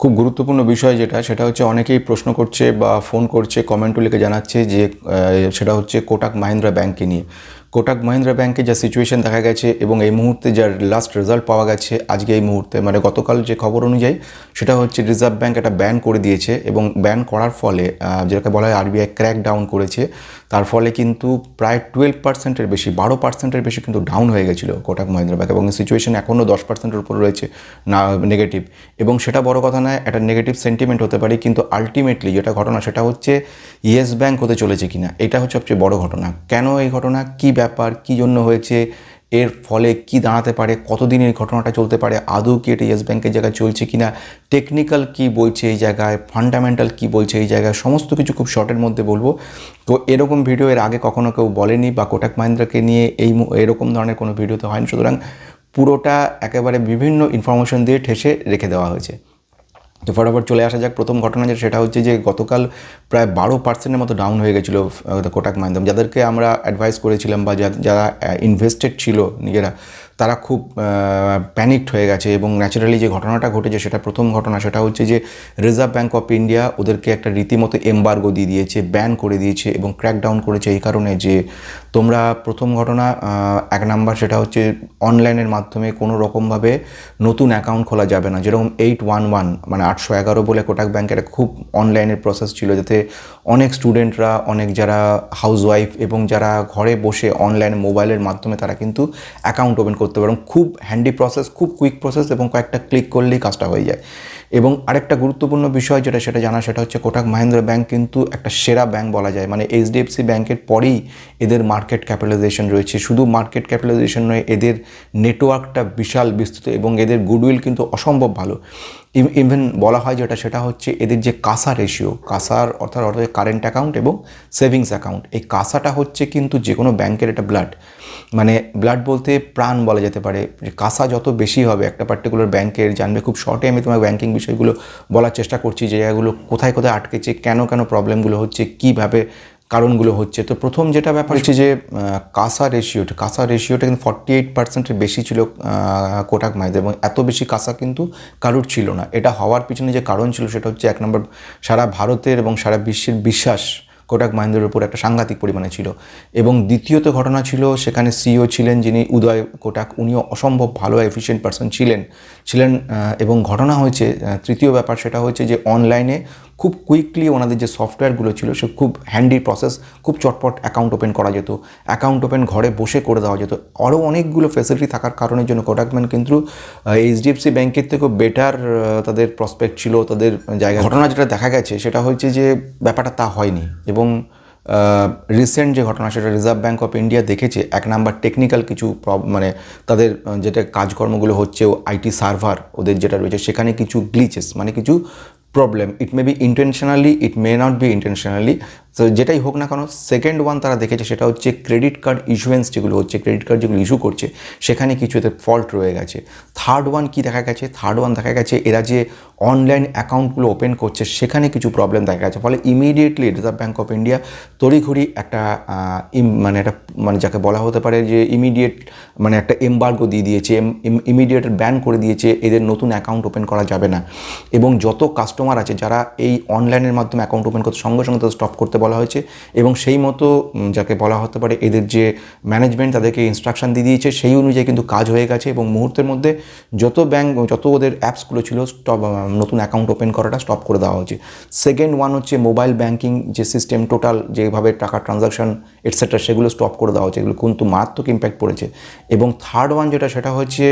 খুব গুরুত্বপূর্ণ বিষয় যেটা, সেটা হচ্ছে অনেকেই প্রশ্ন করছে বা ফোন করছে, কমেন্টও লিখে জানাচ্ছে যে সেটা হচ্ছে কোটাক মাহিন্দ্রা ব্যাংককে নিয়ে। কোটাক মাহিন্দ্রা ব্যাংকে যা সিচুয়েশন দেখা গেছে এবং এই মুহূর্তে যার লাস্ট রেজাল্ট পাওয়া গেছে, আজকে এই মুহূর্তে মানে গতকাল যে খবর অনুযায়ী, সেটা হচ্ছে রিজার্ভ ব্যাংক একটা ব্যান করে দিয়েছে এবং ব্যান করার ফলে যেটাকে বলা হয় আরবিআই ক্র্যাক ডাউন করেছে। তার ফলে কিন্তু প্রায় টুয়েলভ পার্সেন্টের বেশি, বারো পার্সেন্টের বেশি কিন্তু ডাউন হয়ে গেছিল কোটাক মহিন্দ্রা ব্যাংক এবং সিচুয়েশন এখনও দশ পার্সেন্টের উপর রয়েছে, না নেগেটিভ এবং সেটা বড় কথা নয়, একটা নেগেটিভ সেন্টিমেন্ট হতে পারে, কিন্তু আলটিমেটলি যেটা ঘটনা সেটা হচ্ছে ইয়েস ব্যাঙ্ক হতে চলেছে কিনা, এটা হচ্ছে সবচেয়ে বড় ঘটনা। কেন এই ঘটনা? কি ব্যাপার? কি জন্য হয়েছে? এর ফলে কি দাঁড়াতে পারে? কতদিন এই ঘটনাটা চলতে পারে? আদৌ কি এটা ইয়েস ব্যাংকের জায়গায় চলছে কি না টেকনিক্যাল কি বলছে এই জায়গায়? ফান্ডামেন্টাল কি বলছে এই জায়গায়? সমস্ত কিছু খুব শর্টের মধ্যে বলব। তো এরকম ভিডিও এর আগে কখনো কেউ বলেনি বা কোটাক মাহিন্দ্রাকে নিয়ে এই এরকম ধরনের কোনো ভিডিও তো হয়নি। সুতরাং পুরোটা একেবারে বিভিন্ন ইনফরমেশন দিয়ে ঠেসে রেখে দেওয়া হয়েছে। তো ফটাফট চলে আসা যাক। প্রথম ঘটনা যেটা, সেটা হচ্ছে যে গতকাল প্রায় বারো পার্সেন্টের মতো ডাউন হয়ে গেছিল কোটাক মাধ্যম যাদেরকে আমরা অ্যাডভাইস করেছিলাম বা যারা ইনভেস্টেড ছিল, নিজেরা তারা খুব প্যানিকড হয়ে গেছে এবং ন্যাচারালি যে ঘটনাটা ঘটেছে, সেটা প্রথম ঘটনা সেটা হচ্ছে যে রিজার্ভ ব্যাঙ্ক অফ ইন্ডিয়া ওদেরকে একটা রীতিমতো এম্বার্গো দিয়ে দিয়েছে ব্যান করে দিয়েছে এবং ক্র্যাকডাউন করেছে এই কারণে যে তোমরা প্রথম ঘটনা এক নাম্বার সেটা হচ্ছে অনলাইনের মাধ্যমে কোনো রকমভাবে নতুন অ্যাকাউন্ট খোলা যাবে না। যেরকম এইট ওয়ান ওয়ান মানে আটশো এগারো বলে কোটাক ব্যাংকের খুব অনলাইনের প্রসেস ছিল যাতে অনেক স্টুডেন্টরা অনেক যারা হাউসওয়াইফ এবং যারা ঘরে বসে অনলাইন মোবাইলের মাধ্যমে তারা কিন্তু অ্যাকাউন্ট ওপেন করতে পারে এবং খুব হ্যান্ডি প্রসেস খুব কুইক প্রসেস এবং কয়েকটা ক্লিক করলেই কাজটা হয়ে যায়। এবং আরেকটা গুরুত্বপূর্ণ বিষয় যেটা সেটা জানা সেটা হচ্ছে কোটাক মাহিন্দ্রা ব্যাংক কিন্তু একটা সেরা ব্যাংক বলা যায়। মানে এইচডিএফসি ব্যাংকের পরেই এদের মার্কেট ক্যাপিটালাইজেশন রয়েছে। শুধু মার্কেট ক্যাপিটালাইজেশন নয়, এদের নেটওয়ার্কটা বিশাল বিস্তৃত এবং এদের গুডউইল কিন্তু অসম্ভব ভালো। ইভেন বলা হয় যেটা, সেটা হচ্ছে এদের যে কাসা রেশিও কাসার অর্থাৎ অর্থাৎ কারেন্ট অ্যাকাউন্ট এবং সেভিংস অ্যাকাউন্ট এই কাসাটা হচ্ছে কিন্তু যে কোনো ব্যাংকের একটা ব্লাড মানে ব্লাড বলতে প্রাণ বলা যেতে পারে, যে কাসা যত বেশি হবে, একটা পার্টিকুলার ব্যাংকের জানবে, খুব শর্টে আমি তোমার ব্যাংকিং বিষয়গুলো বলার চেষ্টা করছি, যে জায়গাগুলো কোথায় কোথায় আটকেছে, কেন কেন প্রবলেমগুলো হচ্ছে, কীভাবে কারণগুলো হচ্ছে। তো প্রথম যেটা ব্যাপার হচ্ছে যে কাসা রেশিওটা কাসা রেশিওটা কিন্তু ফর্টি এইট পার্সেন্টের বেশি ছিল কোটাক মাহিন্দ্রা এবং এত বেশি কাসা কিন্তু কারুর ছিল না। এটা হওয়ার পিছনে যে কারণ ছিল, সেটা হচ্ছে এক নম্বর সারা ভারতের এবং সারা বিশ্বের বিশ্বাস। কোটাক মাহিন্দ্রের উপর একটা সাংঘাতিক পরিমাণে ছিল। এবং দ্বিতীয়ত ঘটনা ছিল, সেখানে সিও ছিলেন যিনি উদয় কোটাক, উনিও অসম্ভব ভালো এফিসিয়েন্ট পার্সন ছিলেন। ছিলেন এবং ঘটনা হয়েছে তৃতীয় ব্যাপার সেটা হয়েছে যে অনলাইনে খুব কুইকলি ওনাদের যে সফটওয়্যারগুলো ছিল, সে খুব হ্যান্ডি প্রসেস খুব চটপট অ্যাকাউন্ট ওপেন করা যেত। অ্যাকাউন্ট ওপেন ঘরে বসে করে দেওয়া যেত। আরও অনেকগুলো ফ্যাসিলিটি থাকার কারণের জন্য কোটাক কিন্তু এইচডিএফসি ব্যাংকের থেকেও বেটার তাদের প্রসপেক্ট ছিল, তাদের জায়গা। ঘটনা যেটা দেখা গেছে, সেটা হচ্ছে যে ব্যাপারটা তা হয়নি এবং রিসেন্ট যে ঘটনা, সেটা রিজার্ভ ব্যাঙ্ক অফ ইন্ডিয়া দেখেছে। এক নাম্বার টেকনিক্যাল কিছু মানে তাদের যেটা কাজকর্মগুলো হচ্ছে আইটি সার্ভার ওদের যেটা রয়েছে, সেখানে কিছু গ্লিচেস মানে কিছু problem. It may be intentionally it may not be intentionally তো যেটাই হোক না কেন সেকেন্ড ওয়ান তারা দেখেছে সেটা হচ্ছে ক্রেডিট কার্ড ইস্যুয়েন্স যেগুলো হচ্ছে ক্রেডিট কার্ড যেগুলো ইস্যু করছে, সেখানে কিছু এদের ফল্ট রয়ে গেছে। থার্ড ওয়ান কি দেখা গেছে? থার্ড ওয়ান দেখা গেছে, এরা যে অনলাইন অ্যাকাউন্টগুলো ওপেন করছে, সেখানে কিছু প্রবলেম দেখা গেছে। ফলে immediately Reserve Bank of India তড়িঘড়ি একটা মানে একটা মানে যাকে বলা হতে পারে যে ইমিডিয়েট মানে একটা এম্বার্গো দিয়ে দিয়েছে ইমিডিয়েট ব্যান করে দিয়েছে, এদের নতুন অ্যাকাউন্ট ওপেন করা যাবে না। এবং যত কাস্টমার আছে, যারা এই অনলাইনের মাধ্যমে অ্যাকাউন্ট ওপেন করতে, সঙ্গে সঙ্গে তাদের স্টপ করতে হয়েছে এবং সেই মতো যাকে বলা হতে পারে এদের যে ম্যানেজমেন্ট তাদেরকে ইনস্ট্রাকশন দিয়ে দিয়েছে, সেই অনুযায়ী কিন্তু কাজ হয়ে গেছে এবং মুহূর্তের মধ্যে যত ব্যাঙ্ক যত ওদের অ্যাপসগুলো ছিল স্টপ নতুন অ্যাকাউন্ট ওপেন করাটা স্টপ করে দেওয়া হয়েছে। সেকেন্ড ওয়ান হচ্ছে মোবাইল ব্যাঙ্কিং যে সিস্টেম টোটাল যেভাবে টাকা ট্রানজাকশন এটসেট্রা সেগুলো স্টপ করে দেওয়া হয়েছে। এগুলো কিন্তু মারাত্মক ইম্প্যাক্ট পড়েছে। এবং থার্ড ওয়ান যেটা, সেটা হচ্ছে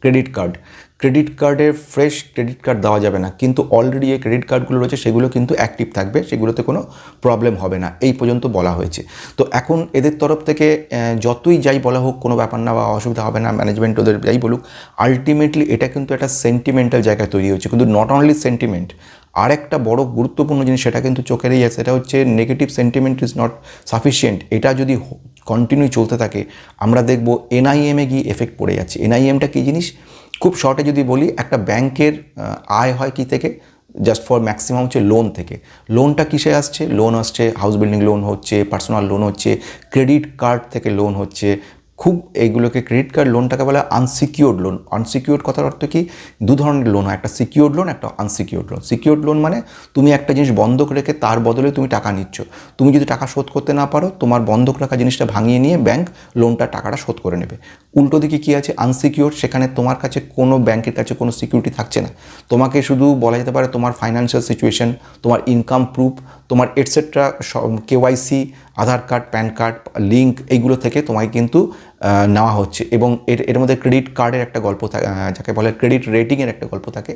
ক্রেডিট কার্ড ক্রেডিট কার্ডের ফ্রেশ ক্রেডিট কার্ড দেওয়া যাবে না। কিন্তু অলরেডি যে ক্রেডিট কার্ডগুলো রয়েছে, সেগুলো কিন্তু অ্যাক্টিভ থাকবে, সেগুলোতে কোনো প্রবলেম হবে না। এই পর্যন্ত বলা হয়েছে। তো এখন এদের তরফ থেকে যতই যাই বলা হোক, কোনো ব্যাপার না বা অসুবিধা হবে না ম্যানেজমেন্ট ওদের যাই বলুক আলটিমেটলি এটা কিন্তু একটা সেন্টিমেন্টাল জায়গায় তৈরি হচ্ছে কিন্তু নট অনলি সেন্টিমেন্ট আর একটা বড় গুরুত্বপূর্ণ জিনিস সেটা কিন্তু চোখেরই আছে, সেটা হচ্ছে negative sentiment is not sufficient এটা যদি কন্টিনিউ চলতে থাকে, আমরা দেখব এনআইএমে গিয়ে এফেক্ট পড়ে যাচ্ছে। এনআইএমটা কী জিনিস? খুব শর্টে যদি বলি, একটা ব্যাংকের আয় হয় কি থেকে? জাস্ট ফর ম্যাক্সিমাম হচ্ছে লোন থেকে। লোনটা কিসে আসছে? লোন আসছে হাউস বিল্ডিং লোন হচ্ছে পার্সোনাল লোন হচ্ছে ক্রেডিট কার্ড থেকে লোন হচ্ছে খুব এইগুলোকে ক্রেডিট কার্ড লোনটাকে বলে আনসিকিউর্ড লোন আনসিকিউর্ড কথার অর্থ কি? দু ধরনের লোন হয়, একটা সিকিউর্ড লোন একটা আনসিকিউর্ড লোন সিকিউর্ড লোন মানে তুমি একটা জিনিস বন্ধক রেখে তার বদলে তুমি টাকা নিচ্ছ। তুমি যদি টাকা শোধ করতে না পারো, তোমার বন্ধক রাখা জিনিসটা ভাঙিয়ে নিয়ে ব্যাংক লোনটা টাকাটা শোধ করে নেবে। উল্টো দিকে কী আছে? আনসিকিউর্ড সেখানে তোমার কাছে কোনো ব্যাংকের কাছে কোনো সিকিউরিটি থাকছে না। তোমাকে শুধু বলা যেতে পারে তোমার ফাইন্যান্সিয়াল সিচুয়েশন তোমার ইনকাম প্রুফ তোমার etcetera KYC Aadhaar card, PAN card link এইগুলো থেকে তোমায় কিন্তু নেওয়া হচ্ছে। এবং এর এর মধ্যে ক্রেডিট কার্ডের একটা গল্প থাকে যাকে বলে ক্রেডিট রেটিংয়ের একটা গল্প থাকে।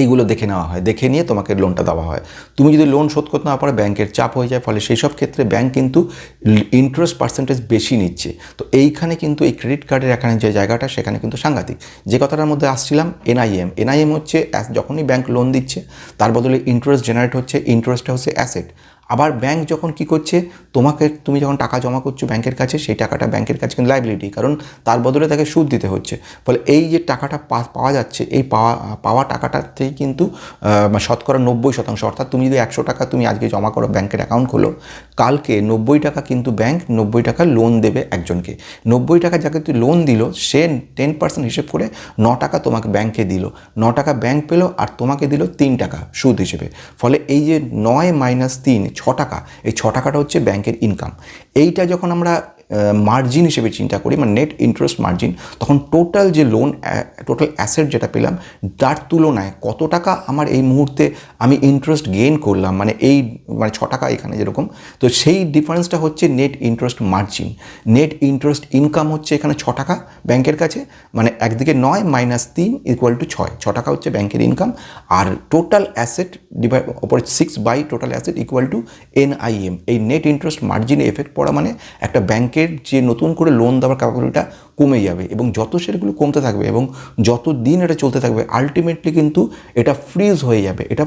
এইগুলো দেখে নেওয়া হয়। দেখে নিয়ে তোমাকে লোনটা দেওয়া হয়। তুমি যদি লোন শোধ করতে না পারো, ব্যাংকের চাপ হয়ে যায়, ফলে সেই সব ক্ষেত্রে ব্যাংক কিন্তু ইন্টারেস্ট পার্সেন্টেজ বেশি নিচ্ছে। তো এইখানে কিন্তু এই ক্রেডিট কার্ডের এখানে যে জায়গাটা, সেখানে কিন্তু সাংঘাতিক। যে কথাটার মধ্যে আসছিলাম এনআইএম এনআইএম হচ্ছে, যখনই ব্যাংক লোন দিচ্ছে, তার বদলে ইন্টারেস্ট জেনারেট হচ্ছে ইন্টারেস্টটা হচ্ছে অ্যাসেট আবার ব্যাংক যখন কি করছে? তোমাকে, তুমি যখন টাকা জমা করছ ব্যাংকের কাছে, সেই টাকাটা ব্যাংকের কাছে কিন্তু লাইবিলিটি কারণ তার বদলে তাকে সুদ দিতে হচ্ছে। ফলে এই যে টাকাটা পাওয়া যাচ্ছে, এই পাওয়া পাওয়া টাকাটাতেই কিন্তু শতকরা নব্বই শতাংশ, অর্থাৎ তুমি যদি একশো টাকা তুমি আজকে জমা করো ব্যাংকের অ্যাকাউন্ট খোলো, কালকে নব্বই টাকা কিন্তু ব্যাংক নব্বই টাকা লোন দেবে একজনকে। নব্বই টাকা যাকে তুই লোন দিল, সে টেন পার্সেন্ট হিসেব করে ন টাকা তোমাকে ব্যাংকে দিল। ন টাকা ব্যাংক পেল আর তোমাকে দিল তিন টাকা সুদ হিসেবে। ফলে এই যে নয় মাইনাস তিন ছ টাকা এই ছ টাকাটা হচ্ছে ব্যাংকের ইনকাম এইটা যখন আমরা মার্জিন হিসেবে চিন্তা করি মানে নেট ইন্টারেস্ট মার্জিন তখন টোটাল যে লোন টোটাল অ্যাসেট যেটা পেলাম, তার তুলনায় কত টাকা আমার এই মুহূর্তে আমি ইন্টারেস্ট গেইন করলাম মানে এই মানে ছ টাকা এখানে যেরকম, তো সেই ডিফারেন্সটা হচ্ছে net interest margin net interest income হচ্ছে এখানে ছ টাকা ব্যাংকের কাছে মানে একদিকে নয় মাইনাস তিন ইকুয়াল টু ছয়, ছ টাকা হচ্ছে ব্যাংকের ইনকাম আর টোটাল অ্যাসেট ডিভাইড ওপরে six by total asset equal to NIM এই নেট ইন্টারেস্ট মার্জিনে এফেক্ট পড়া মানে একটা ব্যাংকের যে নতুন করে লোন দেওয়ার ক্যাপাবিলিটিটা কমে যাবে এবং যত সেগুলো কমতে থাকবে এবং যত দিন এটা চলতে থাকবে আলটিমেটলি কিন্তু এটা ফ্রিজ হয়ে যাবে, এটা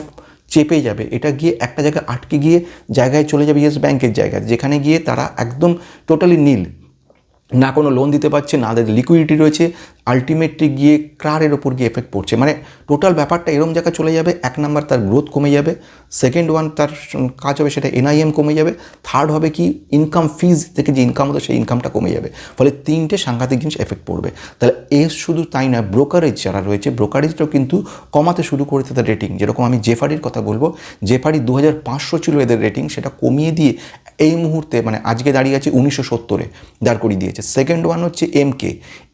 চেপে যাবে, এটা গিয়ে একটা জায়গায় আটকে গিয়ে জায়গায় চলে যাবে ইয়েস ব্যাংকের জায়গায়, যেখানে গিয়ে তারা একদম টোটালি নীল। না কোনো লোন দিতে পারছে, না তাদের লিকুইডিটি রয়েছে আলটিমেটলি গিয়ে কারের ওপর গিয়ে এফেক্ট পড়ছে। মানে টোটাল ব্যাপারটা এরম জায়গায় চলে যাবে, এক নাম্বার তার গ্রোথ কমে যাবে সেকেন্ড ওয়ান তার কাজ হবে সেটা এনআইএম কমে যাবে থার্ড হবে কি ইনকাম ফিজ থেকে যে ইনকাম হতো সেই ইনকামটা কমে যাবে। ফলে তিনটে সাংঘাতিক জিনিস এফেক্ট পড়বে। তাহলে এ শুধু তাই নয় ব্রোকারেজ যারা রয়েছে ব্রোকারেজটাও কিন্তু কমাতে শুরু করেছে তাদের রেটিং যেরকম আমি জেফারির কথা বলব জেফারি দু হাজার পাঁচশো ছিল এদের রেটিং সেটা কমিয়ে দিয়ে এই মুহূর্তে মানে আজকে দাঁড়িয়ে আছে উনিশশো সত্তরে, দাঁড় করিয়ে দিয়েছে। সেকেন্ড ওয়ান হচ্ছে এমকে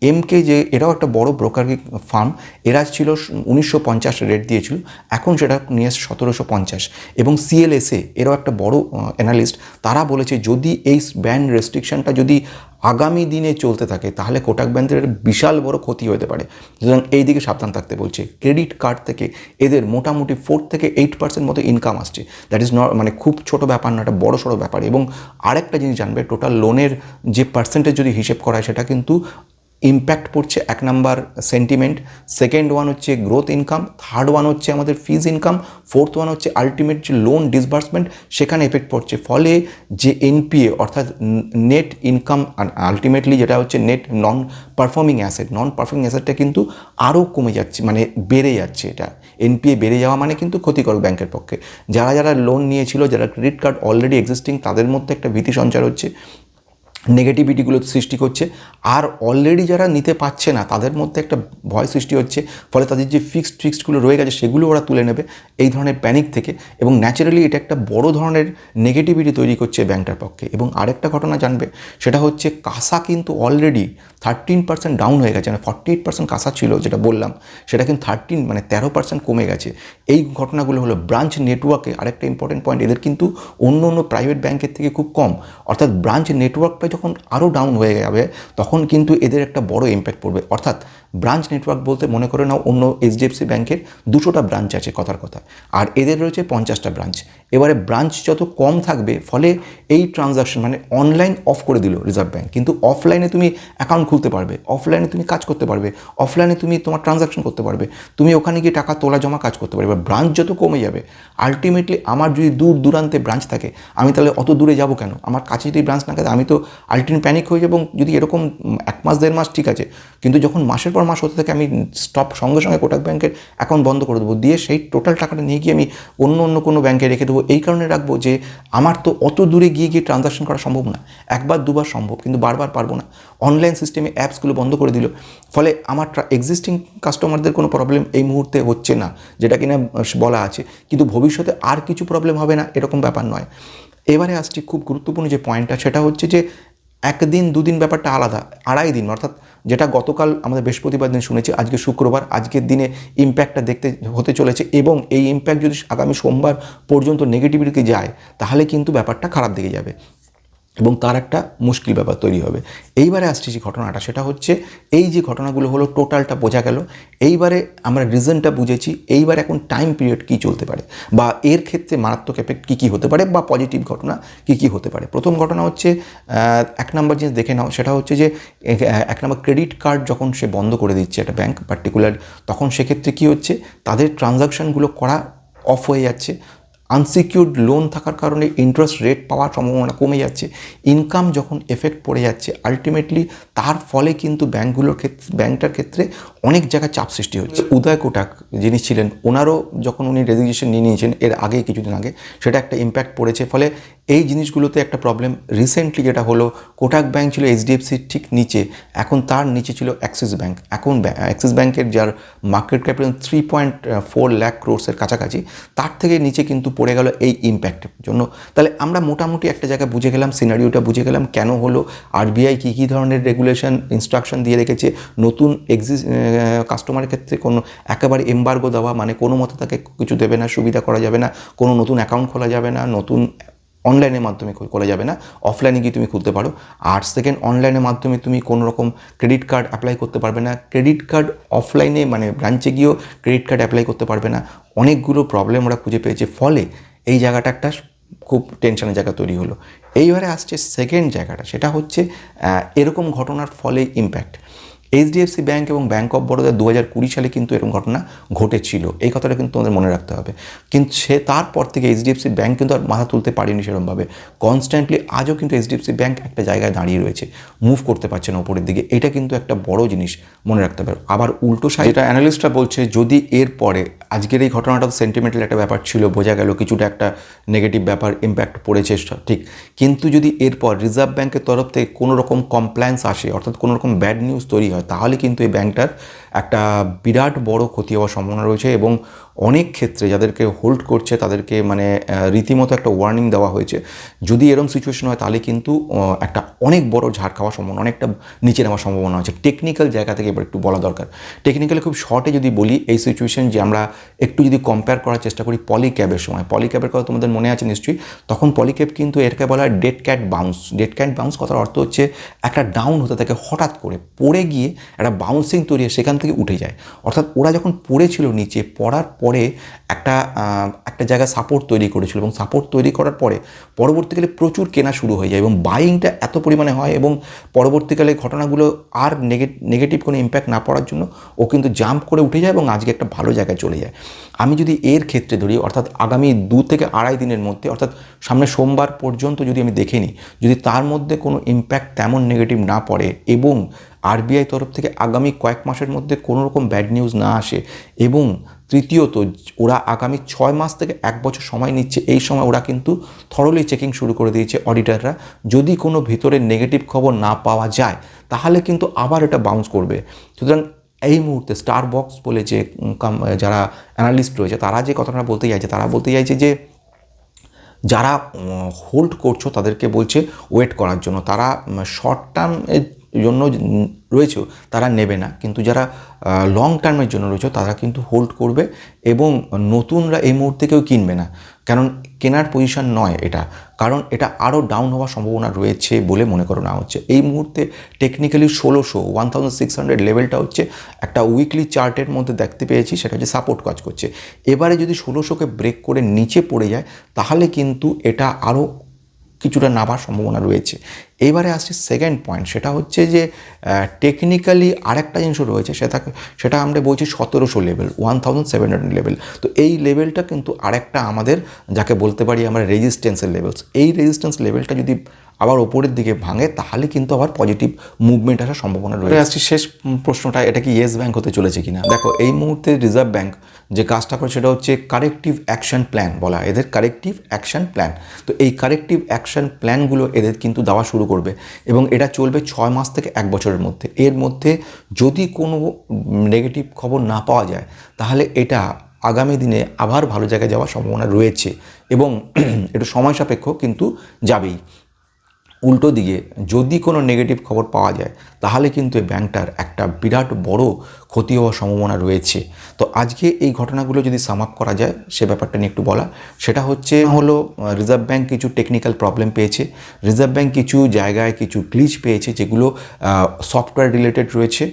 এমকে যে এরাও একটা বড় ব্রোকার ফার্ম এরা ছিল উনিশশো পঞ্চাশ রেট দিয়েছিল, এখন সেটা নিয়ে এসছে সতেরোশো পঞ্চাশ। এবং সিএলএসএ এরাও একটা বড় অ্যানালিস্ট তারা বলেছে যদি এই ব্যান্ড রেস্ট্রিকশানটা যদি আগামী দিনে চলতে থাকে, তাহলে কোটাক ব্যাংকের বিশাল বড় ক্ষতি হতে পারে। সুতরাং এই দিকে সাবধান থাকতে বলছে, ক্রেডিট কার্ড থেকে এদের মোটামুটি ফোর থেকে এইট পার্সেন্ট মতো ইনকাম আসছে। দ্যাট ইজ নট মানে খুব ছোট ব্যাপার না একটা বড় সড়ো ব্যাপার। এবং আরেকটা জিনিস জানবে টোটাল লোনের যে পার্সেন্টেজ যদি হিসেব করা হয়, সেটা কিন্তু ইম্প্যাক্ট পড়ছে এক নাম্বার সেন্টিমেন্ট সেকেন্ড ওয়ান হচ্ছে গ্রোথ ইনকাম থার্ড ওয়ান হচ্ছে আমাদের ফিজ ইনকাম ফোর্থ ওয়ান হচ্ছে আলটিমেট যে লোন ডিসবার্সমেন্ট সেখানে এফেক্ট পড়ছে। ফলে যে এনপিএ অর্থাৎ নেট ইনকাম আলটিমেটলি যেটা হচ্ছে net non performing asset non performing অ্যাসেটটা কিন্তু আরও কমে যাচ্ছে মানে বেড়ে যাচ্ছে এটা। এনপিএ বেড়ে যাওয়া মানে কিন্তু ক্ষতিকর ব্যাংকের পক্ষে। যারা যারা লোন নিয়েছিল, যারা ক্রেডিট কার্ড অলরেডি এক্সিস্টিং তাদের মধ্যে একটা ভীতি সঞ্চার হচ্ছে। নেগেটিভিটিগুলো সৃষ্টি করছে। আর অলরেডি যারা নিতে পারছে না, তাদের মধ্যে একটা ভয় সৃষ্টি হচ্ছে। ফলে তাদের যে ফিক্সড ফিক্সডগুলো রয়ে গেছে, সেগুলো ওরা তুলে নেবে এই ধরনের প্যানিক থেকে। এবং ন্যাচারালি এটা একটা বড় ধরনের নেগেটিভিটি তৈরি করছে ব্যাংকটার পক্ষে। এবং আরেকটা ঘটনা জানবে, সেটা হচ্ছে কাসা কিন্তু অলরেডি থার্টিন পার্সেন্ট ডাউন হয়ে গেছে। মানে ফর্টি এইট পার্সেন্ট কাসা ছিল, যেটা বললাম, সেটা কিন্তু থার্টিন মানে তেরো পার্সেন্ট কমে গেছে। এই ঘটনাগুলো হলো ব্রাঞ্চ নেটওয়ার্কে আরেকটা ইম্পর্টেন্ট পয়েন্ট এদের কিন্তু অন্য অন্য প্রাইভেট ব্যাংকের থেকে খুব কম। অর্থাৎ ব্রাঞ্চ নেটওয়ার্কটা যখন আরও ডাউন হয়ে যাবে তখন কিন্তু এদের একটা বড় ইম্প্যাক্ট পড়বে। অর্থাৎ ব্রাঞ্চ নেটওয়ার্ক বলতে মনে করে নাও অন্য এইচডিএফসি ব্যাংকের দুশোটা ব্রাঞ্চ আছে কথার কথা আর এদের রয়েছে পঞ্চাশটা ব্রাঞ্চ এবারে ব্রাঞ্চ যত কম থাকবে, ফলে এই ট্রানজাকশন মানে অনলাইন অফ করে দিল রিজার্ভ ব্যাঙ্ক কিন্তু অফলাইনে তুমি অ্যাকাউন্ট খুলতে পারবে অফলাইনে তুমি কাজ করতে পারবে অফলাইনে তুমি তোমার ট্রানজাকশন করতে পারবে, তুমি ওখানে গিয়ে টাকা তোলা জমা কাজ করতে পারবে। এবার ব্রাঞ্চ যত কমে যাবে আলটিমেটলি আমার যদি দূর দূরান্তে ব্রাঞ্চ থাকে, আমি তাহলে অত দূরে যাব কেন? আমার কাছে যদি ব্রাঞ্চ না থাকে, আমি তো আলটিমেট প্যানিক হয়ে যাব। যদি এরকম এক মাস, দেড় মাস ঠিক আছে, কিন্তু যখন মাসের পর মাস হতে থেকে আমি স্টপ সঙ্গে সঙ্গে কোটাক ব্যাংকের অ্যাকাউন্ট বন্ধ করে দেবো। দিয়ে সেই টোটাল টাকাটা নিয়ে গিয়ে আমি অন্য অন্য কোনো ব্যাংকে রেখে দেবো। এই কারণে রাখব যে, আমার তো অত দূরে গিয়ে গিয়ে ট্রানজাকশন করা সম্ভব না। একবার দুবার সম্ভব, কিন্তু বারবার পারব না। অনলাইন সিস্টেমে অ্যাপসগুলো বন্ধ করে দিল। ফলে আমার এক্সিস্টিং কাস্টমারদের কোনো প্রবলেম এই মুহূর্তে হচ্ছে না, যেটা কিনা বলা আছে। কিন্তু ভবিষ্যতে আর কিছু প্রবলেম হবে না, এরকম ব্যাপার নয়। এবারে আসছি খুব গুরুত্বপূর্ণ যে পয়েন্টটা সেটা হচ্ছে যে একদিন, দুদিন ব্যাপারটা আলাদা, আড়াই দিন। অর্থাৎ যেটা গতকাল আমাদের বৃহস্পতিবার দিন শুনেছি, আজকে শুক্রবার, আজকের দিনে ইম্প্যাক্টটা দেখতে হতে চলেছে এবং এই ইম্প্যাক্ট যদি আগামী সোমবার পর্যন্ত নেগেটিভিটিকে যায়, তাহলে কিন্তু ব্যাপারটা খারাপ দিকে যাবে। এবং তার একটা মুশকিল ব্যাপার তৈরি হবে। এইবারে আসছে যে ঘটনাটা, সেটা হচ্ছে এই যে ঘটনাগুলো হলো, টোটালটা বোঝা গেল। এইবারে আমরা রিজনটা বুঝেছি, এইবার এখন টাইম পিরিয়ড কী চলতে পারে? বা এর ক্ষেত্রে মারাত্মক এফেক্ট কী কী হতে পারে? বা পজিটিভ ঘটনা কী কী হতে পারে? প্রথম ঘটনা হচ্ছে এক নম্বর জিনিস দেখে নাও, সেটা হচ্ছে যে এক নম্বর ক্রেডিট কার্ড যখন সে বন্ধ করে দিচ্ছে একটা ব্যাংক পার্টিকুলার তখন সেক্ষেত্রে কী হচ্ছে? তাদের ট্রানজাকশানগুলো করা অফ হয়ে যাচ্ছে। আনসিকিউর্ড লোন থাকার কারণে ইন্টারেস্ট রেট পাওয়ার সম্ভাবনা কমে যাচ্ছে, ইনকাম যখন এফেক্ট পড়ে যাচ্ছে, আলটিমেটলি তার ফলে কিন্তু ব্যাঙ্কগুলোর ক্ষেত্রে ব্যাঙ্কটার ক্ষেত্রে অনেক জায়গায় চাপ সৃষ্টি হচ্ছে উদয় কোটাক যিনি ছিলেন, ওনারও যখন উনি রেজিগনেশন নিয়ে নিয়েছেন, এর আগে কিছুদিন আগে, সেটা একটা ইম্প্যাক্ট পড়েছে। ফলে এই জিনিসগুলোতে একটা প্রবলেম রিসেন্টলি যেটা হলো, কোটাক ব্যাংক ছিল এইচডিএফসির ঠিক নিচে, এখন তার নিচে ছিল অ্যাক্সিস ব্যাংক এখন অ্যাক্সিস ব্যাংকের যার market capital three point four lakh ক্রোর্সের কাছাকাছি, তার থেকে নিচে কিন্তু পড়ে গেল এই ইম্প্যাক্টের জন্য। তাহলে আমরা মোটামুটি একটা জায়গায় বুঝে গেলাম সিনারিওটা বুঝে গেলাম, কেন হলো আরবিআই কী কী ধরনের রেগুলেশন ইনস্ট্রাকশন দিয়ে রেখেছে, নতুন এক্সিস কাস্টমারের ক্ষেত্রে কোনো একেবারে এম্বার্গো দেওয়া মানে কোনো মতে তাকে কিছু দেবে না, সুবিধা করা যাবে না, কোনো নতুন অ্যাকাউন্ট খোলা যাবে না, নতুন অনলাইনের মাধ্যমে খোলা যাবে না অফলাইনে গিয়ে তুমি খুলতে পারো। আর সেকেন্ড অনলাইনের মাধ্যমে তুমি কোনো রকম ক্রেডিট কার্ড অ্যাপ্লাই করতে পারবে না। ক্রেডিট কার্ড অফলাইনে মানে ব্রাঞ্চে গিয়েও ক্রেডিট কার্ড অ্যাপ্লাই করতে পারবে না। অনেকগুলো প্রবলেম ওরা খুঁজে পেয়েছে, ফলে এই জায়গাটা একটা খুব টেনশনের জায়গা তৈরি হলো। এইবারে আসছে সেকেন্ড জায়গাটা, সেটা হচ্ছে এরকম ঘটনার ফলে ইম্প্যাক্ট এইচডিএফসি ব্যাংক এবং ব্যাঙ্ক অফ বরোদা দু হাজার কুড়ি সালে কিন্তু এরকম ঘটনা ঘটেছিল। এই কথাটা কিন্তু তোমাদের মনে রাখতে হবে। কিন্তু সে তারপর থেকে এইচডিএফসি ব্যাঙ্ক কিন্তু আর মাথা তুলতে পারেনি সেরকমভাবে। কনস্ট্যান্টলি আজও কিন্তু এইচডিএফসি ব্যাঙ্ক একটা জায়গায় দাঁড়িয়ে রয়েছে। মুভ করতে পারছে না উপরের দিকে। এটা কিন্তু একটা বড় জিনিস মনে রাখতে হবে। আবার উল্টো সাইড এটা অ্যানালিস্টরা বলছে, যদি এর পরে আজকের এই ঘটনাটা সেন্টিমেন্টাল একটা ব্যাপার ছিল, বোঝা গেল কিছুটা একটা নেগেটিভ ব্যাপার ইম্প্যাক্ট পড়েছে ঠিক। কিন্তু যদি এরপর রিজার্ভ ব্যাঙ্কের তরফ থেকে কোনো রকম কমপ্লায়েন্স আসে, অর্থাৎ কোনো রকম ব্যাড নিউজ তৈরি হয় তাহলে কিন্তু এই ব্যাংকটার একটা বিরাট বড় ক্ষতি হওয়ার সম্ভাবনা রয়েছে এবং অনেক ক্ষেত্রে যাদেরকে হোল্ড করছে, তাদেরকে মানে রীতিমতো একটা ওয়ার্নিং দেওয়া হয়েছে। যদি এরকম সিচুয়েশন হয়, তাহলে কিন্তু একটা অনেক বড় ঝাড় খাওয়ার সম্ভাবনা, অনেকটা নিচে নেওয়ার সম্ভাবনা আছে। টেকনিক্যাল জায়গা থেকে এবার একটু বলা দরকার। টেকনিক্যালি খুব শর্টে যদি বলি, এই সিচুয়েশন যে আমরা একটু যদি কম্পেয়ার করার চেষ্টা করি পলিক্যাবের সময় পলিক্যাবের কথা তোমাদের মনে আছে নিশ্চয়ই? তখন পলিক্যাব কিন্তু এরকে বলা হয় dead cat bounce dead cat bounce কথার অর্থ হচ্ছে একটা ডাউন হতে থাকে হঠাৎ করে, পড়ে গিয়ে একটা বাউন্সিং তৈরি সেখান থেকে উঠে যায়। অর্থাৎ ওরা যখন পড়েছিল নিচে, পড়ার পরে একটা একটা জায়গায় সাপোর্ট তৈরি করেছিল এবং সাপোর্ট তৈরি করার পরে পরবর্তীকালে প্রচুর কেনা শুরু হয়ে যায় এবং বাইংটা এত পরিমাণে হয় এবং পরবর্তীকালে ঘটনাগুলো আর নেগেটিভ কোনো ইম্প্যাক্ট না পড়ার জন্য ও কিন্তু জাম্প করে উঠে যায় এবং আজকে একটা ভালো জায়গায় চলে যায়। আমি যদি এর ক্ষেত্রে ধরি, অর্থাৎ আগামী দু থেকে আড়াই দিনের মধ্যে, অর্থাৎ সামনে সোমবার পর্যন্ত যদি আমি দেখে নিই, যদি তার মধ্যে কোনো ইম্প্যাক্ট তেমন নেগেটিভ না পড়ে এবং আরবিআই তরফ থেকে আগামী কয়েক মাসের মধ্যে কোনো রকম ব্যাড নিউজ না আসে এবং তৃতীয়ত, ওরা আগামী ছয় মাস থেকে এক বছর সময় নিচ্ছে। এই সময় ওরা কিন্তু থরলি চেকিং শুরু করে দিয়েছে অডিটাররা যদি কোনো ভিতরে নেগেটিভ খবর না পাওয়া যায়, তাহলে কিন্তু আবার এটা বাউন্স করবে। সুতরাং এই মুহূর্তে স্টার বক্স বলে যে যারা অ্যানালিস্ট রয়েছে, তারা যে কথাটা বলতে চাইছে, তারা বলতে চাইছে যে, যারা হোল্ড করছ তাদেরকে বলছে ওয়েট করার জন্য। তারা শর্ট টার্মের জন্য রয়েছে তারা নেবে না। কিন্তু যারা লং টার্মের জন্য রয়েছে তারা কিন্তু হোল্ড করবে এবং নতুনরা এই মুহূর্তে কেউ কিনবে না। কারণ কেনার পজিশন নয় এটা। কারণ এটা আরও ডাউন হওয়ার সম্ভাবনা রয়েছে বলে মনে করো না হচ্ছে। এই মুহূর্তে টেকনিক্যালি ষোলোশো ওয়ান থাউজেন্ড সিক্স হান্ড্রেড লেভেলটা হচ্ছে একটা উইকলি চার্টের মধ্যে দেখতে পেয়েছি, সেটা হচ্ছে সাপোর্ট কাজ করছে। এবারে যদি ষোলোশোকে ব্রেক করে নিচে পড়ে যায়, তাহলে কিন্তু এটা আরও কিছুটা নামার সম্ভাবনা রয়েছে। এবারে আসছে সেকেন্ড পয়েন্ট সেটা হচ্ছে যে টেকনিক্যালি আরেকটা জিনিসও রয়েছে, সেটা সেটা আমরা বলছি সতেরোশো level one thousand seven hundred level তো এই লেভেলটা কিন্তু আরেকটা আমাদের, যাকে বলতে পারি আমরা রেজিস্ট্যান্সের লেভেলস এই রেজিস্ট্যান্স লেভেলটা যদি আবার ওপরের দিকে ভাঙে, তাহলে কিন্তু আবার পজিটিভ মুভমেন্ট আসার সম্ভাবনা রয়েছে। আসছি শেষ প্রশ্নটা, এটা কি ইয়েস ব্যাঙ্ক হতে চলেছে কিনা? দেখো, এই মুহূর্তে রিজার্ভ ব্যাঙ্ক যে কাজটা করে সেটা হচ্ছে কারেক্টিভ অ্যাকশন প্ল্যান বলা, এদের কারেক্টিভ অ্যাকশন প্ল্যান তো এই কারেক্টিভ অ্যাকশন প্ল্যানগুলো এদের কিন্তু দেওয়া শুরু করবে এবং এটা চলবে ছয় মাস থেকে এক বছরের মধ্যে। এর মধ্যে যদি কোনো নেগেটিভ খবর না পাওয়া যায়, তাহলে এটা আগামী দিনে আবার ভালো জায়গায় যাওয়ার সম্ভাবনা রয়েছে এবং একটু সময় সাপেক্ষ কিন্তু যাবেই। উল্টো দিকে যদি কোনো নেগেটিভ খবর পাওয়া যায়, তাহলে কিন্তু এই ব্যাংকটার একটা বিরাট বড় ক্ষতি হওয়ার সম্ভাবনা রয়েছে। তো আজকে এই ঘটনাগুলো যদি সাম করা যায়, সে ব্যাপারটা নিয়ে একটু বলা, সেটা হচ্ছে হলো রিজার্ভ ব্যাংক কিছু টেকনিক্যাল প্রবলেম পেয়েছে। রিজার্ভ ব্যাংক কিছু জায়গায় কিছু গ্লিচ পেয়েছে যেগুলো সফটওয়্যার রিলেটেড রয়েছে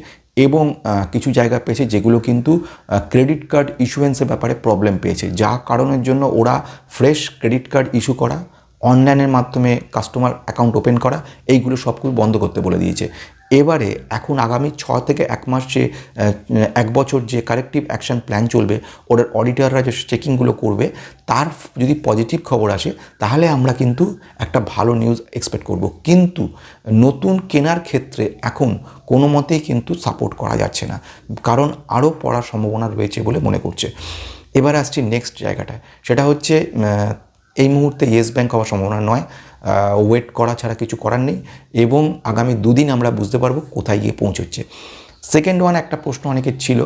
এবং কিছু জায়গা পেয়েছে যেগুলো কিন্তু ক্রেডিট কার্ড ইস্যুয়েন্সের ব্যাপারে প্রবলেম পেয়েছে। যা কারণের জন্য ওরা ফ্রেশ ক্রেডিট কার্ড ইস্যু করা অনলাইনের মাধ্যমে কাস্টমার অ্যাকাউন্ট ওপেন করা, এইগুলো সবগুলো বন্ধ করতে বলে দিয়েছে। এবারে এখন আগামী ছ থেকে এক মাস যে এক বছর যে কারেক্টিভ অ্যাকশন প্ল্যান চলবে ওদের অডিটাররা যে চেকিংগুলো করবে, তার যদি পজিটিভ খবর আসে, তাহলে আমরা কিন্তু একটা ভালো নিউজ এক্সপেক্ট করব। কিন্তু নতুন কেনার ক্ষেত্রে এখন কোনো মতেই কিন্তু সাপোর্ট করা যাচ্ছে না। কারণ আরও পড়ার সম্ভাবনা রয়েছে বলে মনে করছে। এবার আসছি নেক্সট জায়গাটায়। সেটা হচ্ছে এই মুহূর্তে ইয়েস ব্যাঙ্ক হওয়ার সম্ভাবনা নয়। ওয়েট করা ছাড়া কিছু করার নেই এবং আগামী দুদিন আমরা বুঝতে পারব কোথায় গিয়ে পৌঁছচ্ছে। সেকেন্ড ওয়ান একটা প্রশ্ন অনেকের ছিল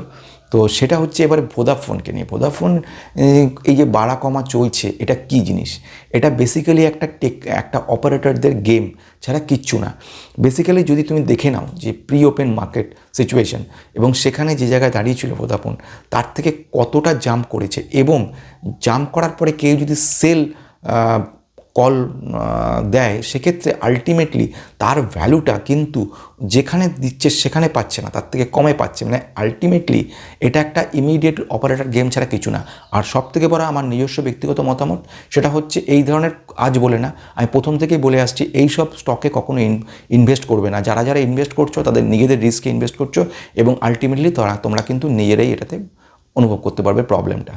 তো সেটা হচ্ছে এবারে ভোদাফোনকে নিয়ে। ভোদাফোন এই যে বাড়া কমা চলছে, এটা কি জিনিস? এটা বেসিক্যালি একটা টেক, একটা অপারেটরদের গেম ছাড়া কিচ্ছু না। বেসিক্যালি যদি তুমি দেখে নাও যে প্রি ওপেন মার্কেট সিচুয়েশন এবং সেখানে যে জায়গায় দাঁড়িয়েছিল ভোদাফোন তার থেকে কতটা জাম্প করেছে, এবং জাম্প করার পরে কেউ যদি সেল কল দেয়, সেক্ষেত্রে আলটিমেটলি তার ভ্যালুটা কিন্তু যেখানে দিচ্ছে সেখানে পাচ্ছে না, তার থেকে কমে পাচ্ছে। মানে আলটিমেটলি এটা একটা ইমিডিয়েট অপারেটর গেম ছাড়া কিছু না। আর সব থেকে বড় আমার নিজস্ব ব্যক্তিগত মতামত, সেটা হচ্ছে এই ধরনের আজ বলে না, আমি প্রথম থেকেই বলে আসছি, এই সব স্টকে কখনো ইনভেস্ট করবে না। যারা যারা ইনভেস্ট করছ, তাদের নিজেদের রিস্কে ইনভেস্ট করছ এবং আলটিমেটলি তারা, তোমরা কিন্তু নিজেরাই এটাতে অনুভব করতে পারবে প্রবলেমটা